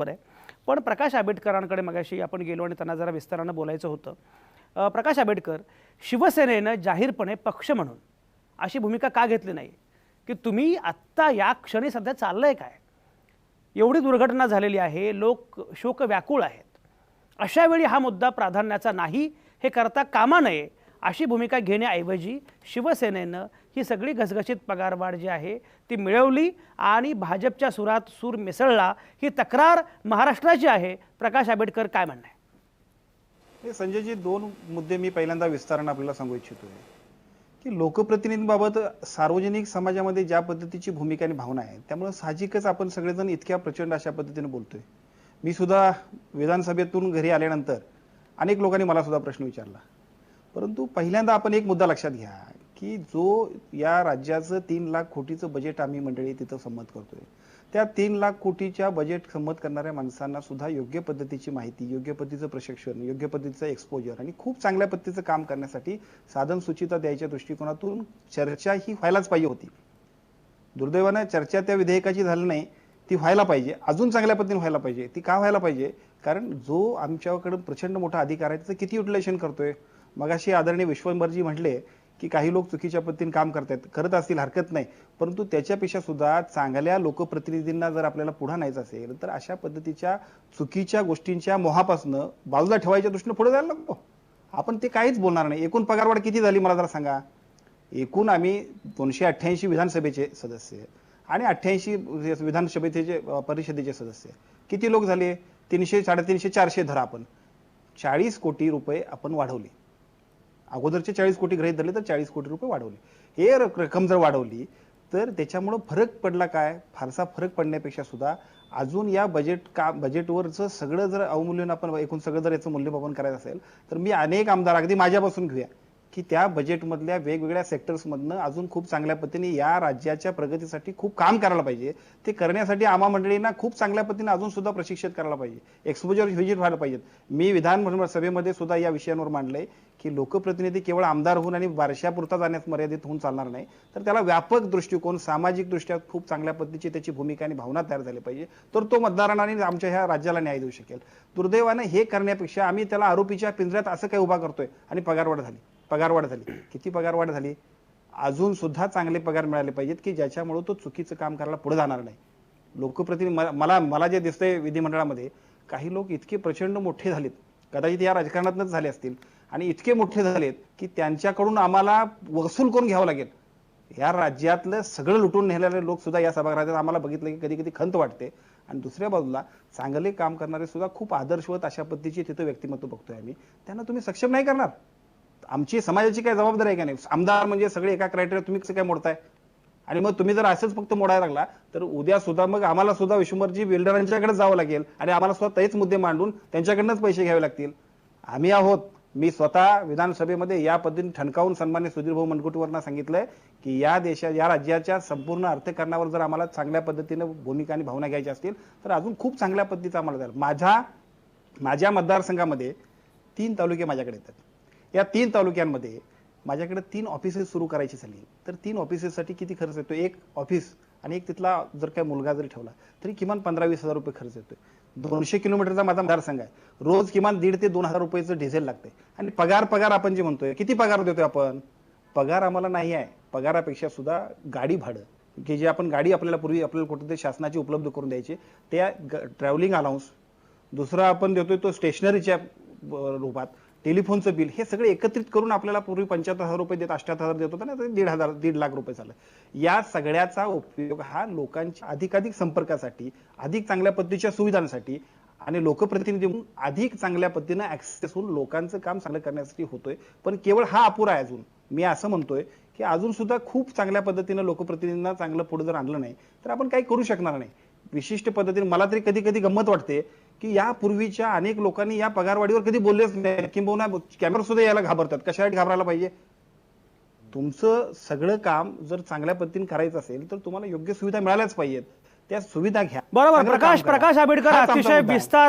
बरं आहे. पण प्रकाश आंबेडकरांकडे मगाशी आपण गेलो आणि त्यांना जरा विस्तारानं बोलायचं होतं. प्रकाश आंबेडकर शिवसेनेनं जाहीरपणे पक्ष म्हणून अशी भूमिका का घेतली नाही? की तुम्ही आत्ता या क्षणी सध्या चाललंय काय? एवढी दुर्घटना झालेली आहे लोक शोक व्याकुळ आहेत. अशा वेळी हा मुद्दा प्राधान्याचा नाही हे करता कामा नये अशी भूमिका घेण्याऐवजी शिवसेनेनं ही सगळी घसघशीत पगारवाढ जी आहे ती मिळवली आणि भाजपच्या सुरात सूर मिसळला. ही तक्रार महाराष्ट्राची आहे. प्रकाश आंबेडकर काय म्हणणं आहे? हे संजयजी दोन मुद्दे मी पहिल्यांदा विस्तारानं आपल्याला सांगू इच्छितो की लोकप्रतिनिधींबाबत सार्वजनिक समाजामध्ये ज्या पद्धतीची भूमिका आणि भावना आहे त्यामुळे साहजिकच आपण सगळेजण इतक्या प्रचंड अशा पद्धतीने बोलतोय. मी सुद्धा विधानसभेतून घरी आल्यानंतर अनेक लोकांनी मला सुद्धा प्रश्न विचारला. परंतु पहिल्यांदा आपण एक मुद्दा लक्षात घ्या. की जो या राज्याचं तीन लाख कोटीचं बजेट आम्ही मंडळी तिथं संमत करतोय. त्या तीन लाख कोटीच्या बजेट संमत करणाऱ्या माणसांना सुद्धा योग्य पद्धतीची माहिती योग्य पद्धतीचं प्रशिक्षण योग्य पद्धतीचं एक्सपोजर आणि खूप चांगल्या पद्धतीचं काम करण्यासाठी साधन सुचिता द्यायच्या दृष्टिकोनातून चर्चा ही व्हायलाच पाहिजे होती. दुर्दैवानं चर्चा त्या विधेयकाची झाली नाही ती व्हायला पाहिजे. अजून चांगल्या पद्धतीने व्हायला पाहिजे. ती का व्हायला पाहिजे? कारण जो आमच्याकडे प्रचंड मोठा अधिकार आहे त्याचं किती युटिलायझेशन करतोय? मगाशी आदरणीय विश्वंभरजी म्हटले की काही लोक चुकीच्या पद्धतीने काम करतायत. करत असतील हरकत नाही. परंतु त्याच्यापेक्षा सुद्धा चांगल्या लोकप्रतिनिधींना जर आपल्याला पुढे न्यायचं असेल तर अशा पद्धतीच्या चुकीच्या गोष्टींच्या मोहापासनं बाजूला ठेवायच्या दृष्टीने पुढे जायला नको. आपण ते काहीच बोलणार नाही. एकूण पगारवाढ किती झाली मला जरा सांगा? एकूण आम्ही दोनशे अठ्ठ्याऐंशी विधानसभेचे सदस्य आणि अठ्ठ्याऐंशी विधानसभेचे परिषदेचे सदस्य. किती लोक झाले? तीनशे साडेतीनशे चारशे धरा आपण. चाळीस कोटी रुपये आपण वाढवले. अगोदरचे चाळीस कोटी गृहीत धरले तर चाळीस कोटी रुपये वाढवले. हे रक्कम जर वाढवली तर त्याच्यामुळं फरक पडला काय? फारसा फरक पडण्यापेक्षा सुद्धा अजून या बजेट का बजेटवरचं सगळं जर अवमूल्यन आपण एकूण सगळं जर याचं मूल्यमापन करायचं असेल तर मी अनेक आमदार अगदी माझ्यापासून घेऊया. की त्या बजेटमधल्या वेगवेगळ्या सेक्टर्समधनं अजून खूप चांगल्या पद्धतीने या राज्याच्या प्रगतीसाठी खूप काम करायला पाहिजे. ते करण्यासाठी आम्हा मंडळींना खूप चांगल्या पद्धतीने अजून सुद्धा प्रशिक्षित करायला पाहिजे. एक्सपोजर व्हिजिट व्हायला पाहिजेत. मी विधान सभेमध्ये सुद्धा या विषयांवर मांडलंय की लोकप्रतिनिधी केवळ आमदार होऊन आणि बारशापुरता जाण्यास मर्यादित होऊन चालणार नाही तर त्याला व्यापक दृष्टिकोन सामाजिक दृष्ट्या खूप चांगल्या पद्धतीची त्याची भूमिका आणि भावना तयार झाली पाहिजे. तर तो मतदारांना आणि आमच्या ह्या राज्याला न्याय देऊ शकेल. दुर्दैवानं हे करण्यापेक्षा आम्ही त्याला आरोपीच्या पिंजऱ्यात असं काही उभा करतोय आणि पगारवाढ झाली. पगारवाढ झाली. किती पगारवाढ झाली? अजून सुद्धा चांगले पगार मिळाले पाहिजेत की ज्याच्यामुळे तो चुकीचं काम करायला पुढे जाणार नाही. लोकप्रतिनिधी मला- मला मला जे दिसतंय विधिमंडळामध्ये काही लोक इतके प्रचंड मोठे झालेत. कदाचित या राजकारणातनच झाले असतील. आणि इतके मोठे झालेत की त्यांच्याकडून आम्हाला वसूल करून घ्यावं लागेल. या राज्यातलं सगळं लुटून नेलेले लोक सुद्धा या सभागृहात आम्हाला बघितलं की कधी कधी खंत वाटते. आणि दुसऱ्या बाजूला चांगले काम करणारे सुद्धा खूप आदर्शवत अशा पद्धतीचे तिथं व्यक्तिमत्व बघतोय आम्ही. त्यांना तुम्ही सक्षम नाही करणार. आमची समाजाची काय जबाबदारी आहे का नाही? आमदार म्हणजे सगळे एका क्रायटेरिया तुम्ही कसं काय मोडताय? आणि मग तुम्ही जर असंच फक्त मोडायला लागला तर उद्या सुद्धा मग आम्हाला सुद्धा विश्वंभरजी बिल्डरांच्याकडे जावं लागेल आणि आम्हाला सुद्धा तेच मुद्दे मांडून त्यांच्याकडनंच पैसे घ्यावे लागतील. आम्ही आहोत. मी स्वतः विधानसभेमध्ये या पद्धतीने ठणकावून सन्मान्य सुधीर भाऊ मुनगंटीवारांना सांगितलंय की या देशा या राज्याच्या संपूर्ण अर्थकारणावर जर आम्हाला चांगल्या पद्धतीनं भूमिका आणि भावना घ्यायच्या असतील तर अजून खूप चांगल्या पद्धतीचा आम्हाला माझ्या माझ्या मतदारसंघामध्ये तीन तालुके माझ्याकडे येतात. या तीन तालुक्यांमध्ये माझ्याकडे तीन ऑफिसेस सुरू करायची झाली. तर तीन ऑफिसेससाठी किती खर्च येतो एक ऑफिस आणि एक तिथला जर काय मुलगा जरी ठेवला तरी किमान पंधरा वीस हजार रुपये खर्च येतोय. दोनशे किलोमीटरचा माझा मतदारसंघ आहे. रोज किमान दीड ते दोन हजार रुपयेचं डिझेल लागतंय. आणि पगार पगार आपण जे म्हणतोय किती पगार देतोय आपण? पगार आम्हाला नाही आहे. पगारापेक्षा सुद्धा गाडी भाडं. की जे आपण गाडी आपल्याला पूर्वी आपल्याला कुठेतरी शासनाची उपलब्ध करून द्यायची त्या ट्रॅव्हलिंग अलाउन्स दुसरा आपण देतोय तो स्टेशनरीच्या रूपात. टेलिफोनचं बिल हे सगळे एकत्रित करून आपल्याला पूर्वी पंच्याहत्तर हजार रुपये देत अठ्याहत्तर हजार देत होता ना दीड हजार दीड लाख रुपये झालं. या सगळ्याचा उपयोग हा लोकांच्या अधिकाधिक संपर्कासाठी अधिक चांगल्या पद्धतीच्या सुविधांसाठी आणि लोकप्रतिनिधी म्हणून अधिक चांगल्या पद्धतीनं ऍक्सेस होऊन लोकांचं काम चांगलं करण्यासाठी होतोय. पण केवळ हा अपुरा आहे अजून. मी असं म्हणतोय की अजून सुद्धा खूप चांगल्या पद्धतीनं लोकप्रतिनिधींना चांगलं पुढे जर आणलं नाही तर आपण काही करू शकणार नाही. विशिष्ट पद्धतीने मला तरी कधी कधी गंमत वाटते की या पूर्वीच्या अनेक लोकांनी या पगारवाढीवर कधी बोललेच नाही किंबहुना कॅमेरा सुद्धा यायला घाबरतात. कशासाठी घाबरायला पाहिजे? तुमचं सगळं काम जर चांगल्या पद्धतीने करायचं असेल तर तुम्हाला योग्य सुविधा मिळाल्याच पाहिजेत. त्या सुविधा घ्या. बरोबर. प्रकाश. प्रकाश आंबेडकर अतिशय. विस्तार